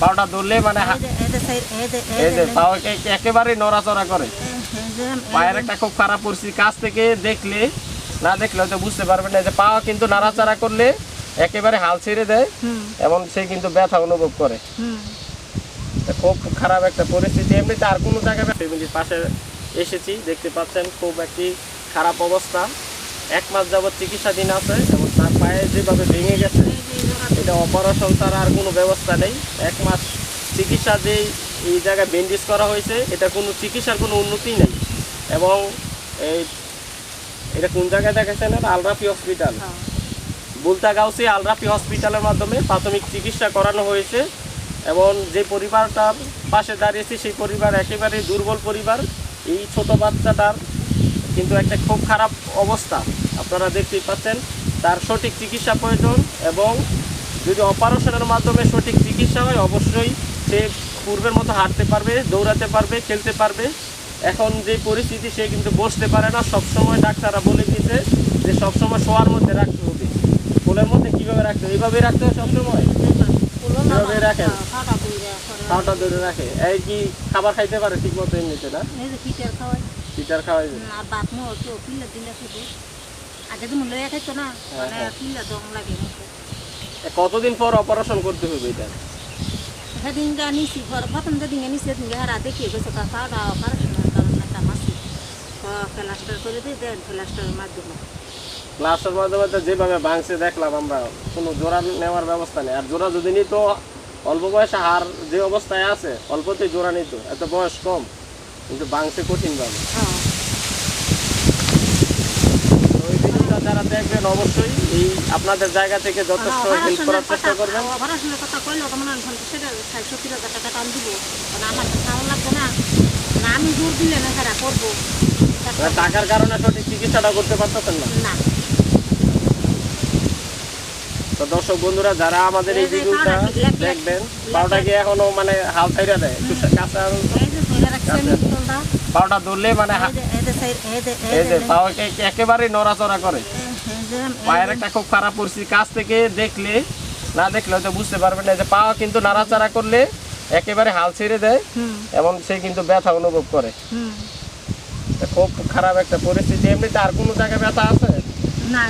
পাওটা ধরলে মানে এই যে পাও একেবারে নড়াচড়া করে। পায়ের একটা খুব খারাপ পরিস্থিতি কাছ থেকে দেখলে না দেখলে হয়তো বুঝতে পারবেন না যে পা কিন্তু নাড়াচাড়া করলে একেবারে হাল ছেড়ে দেয় এবং সে কিন্তু ব্যথা অনুভব করে। খুব খারাপ একটা পরিস্থিতি। এমনিতে আর কোনো জায়গায় ফ্যামিলির পাশে এসেছি দেখতে পাচ্ছেন খুব একটি খারাপ অবস্থা। এক মাস যাবত চিকিৎসাধীন আছে এবং তার পায়ে যেভাবে ভেঙে গেছে এটা অপারেশন ছাড়া আর কোনো ব্যবস্থা নেই। এক মাস চিকিৎসা যেই এই জায়গায় ব্যান্ডেজ করা হয়েছে এটা কোনো চিকিৎসার কোনো উন্নতি নেই। এবং এই এটা কোন জায়গায় দেখাচ্ছেন এটা? আলরাফি হসপিটাল বুলতাগাউসি আলরাফি হসপিটালের মাধ্যমে প্রাথমিক চিকিৎসা করানো হয়েছে। এবং যে পরিবারটার পাশে দাঁড়িয়েছে সেই পরিবার একেবারে দুর্বল পরিবার। এই ছোট বাচ্চাটার কিন্তু একটা খুব খারাপ অবস্থা। আপনারা দেখতেই পাচ্ছেন। তার সঠিক চিকিৎসা প্রয়োজন এবং যদি অপারেশনের মাধ্যমে সঠিক চিকিৎসা হয় অবশ্যই সে পূর্বের মতো হাঁটতে পারবে দৌড়াতে পারবে খেলতে পারবে। এখন যে পরিস্থিতি সে কিন্তু বসতে পারে না। সবসময় ডাক্তাররা বলে দিয়েছে যে সবসময় শোয়ার মধ্যে রাখতে হবে। কোলের মধ্যে কীভাবে রাখতে হবে? এইভাবে রাখতে হবে সবসময়? এভাবে রাখেন খাওয়াটা ধরে রাখে। এই কি খাবার খাইতে পারে ঠিক মতো এমনিতে না? পিটার খাওয়াই আগে তো মূল্য খাইতো না মানে হ্যাঁ। দম লাগে কতদিন পর অপারেশন করতে হবে এটা? সেদিন নিছি ঘর প্রথম যেদিন নিছি সেদিন গা রাতে গেছে কথা ওটা অপারেশনের একটা মাসি প্লাস্টার করে দিয়ে দেন প্লাস্টারের মাধ্যমে। মাধ্যমে যেভাবে ভাঙছে দেখলাম আমরা কোনো জোড়া নেওয়ার ব্যবস্থা নেই। আর জোড়া যদি নিত অল্প বয়সে হার যে অবস্থায় আছে অল্পতেই জোড়া নিত এত বয়স কম কিন্তু ভাঙছে কঠিনভাবে। হ্যাঁ তো ওই ভিডিওটা যারা দেখবেন অবশ্যই এই আপনাদের জায়গা থেকে যথেষ্ট হেল্প করার চেষ্টা করবেন। অপারেশনের কথা কইলো তো সেটা ষাট সত্তর হাজার টাকা টান দিব। কারণ আমার খাওয়া লাগবে না। না আমি জোর দিলে না তারা করব। মানে টাকার কারণে সঠিক চিকিৎসাটা করতে পারতেছেন না? তো দর্শক বন্ধুরা যারা আমাদের এই ভিডিওটা দেখবেন পাউটা কি এখনও মানে হাল ছাইরা দেয়? একটু কাঁচা পাউটা ধরলে মানে একেবারে নড়াচড়া করে। পায়ের একটা খুব খারাপ পরিস্থিতি। কাছ থেকে দেখলে না দেখলে হয়তো বুঝতে পারবেন না যে পা কিন্তু নাড়াচাড়া করলে একেবারে হাল ছেড়ে দেয় এবং সে কিন্তু ব্যথা অনুভব করে। খুব খারাপ একটা পরিস্থিতি। এমনিতে আর কোনো জায়গায় ব্যথা আছে? না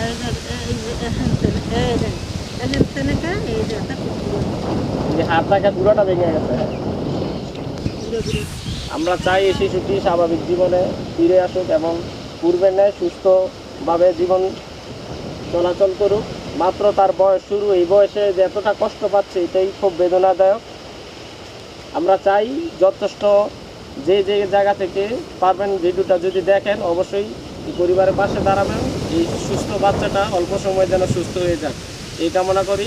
পুরোটা ভেঙে গেছে। আমরা চাই এই শিশুটি স্বাভাবিক জীবনে ফিরে আসুক এবং পূর্বের ন্যায় সুস্থভাবে জীবন চলাচল করুক। মাত্র তার বয়স শুরু, এই বয়সে যে এতটা কষ্ট পাচ্ছে, এটাই খুব বেদনাদায়ক। আমরা চাই যথেষ্ট যে যে জায়গা থেকে পারবেন ভিডিওটা যদি দেখেন, অবশ্যই পরিবারের পাশে দাঁড়াবেন। এই সুস্থ বাচ্চাটা অল্প সময় যেন সুস্থ হয়ে যাক। এই কামনা করি।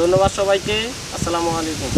ধন্যবাদ সবাইকে। আসসালামু আলাইকুম।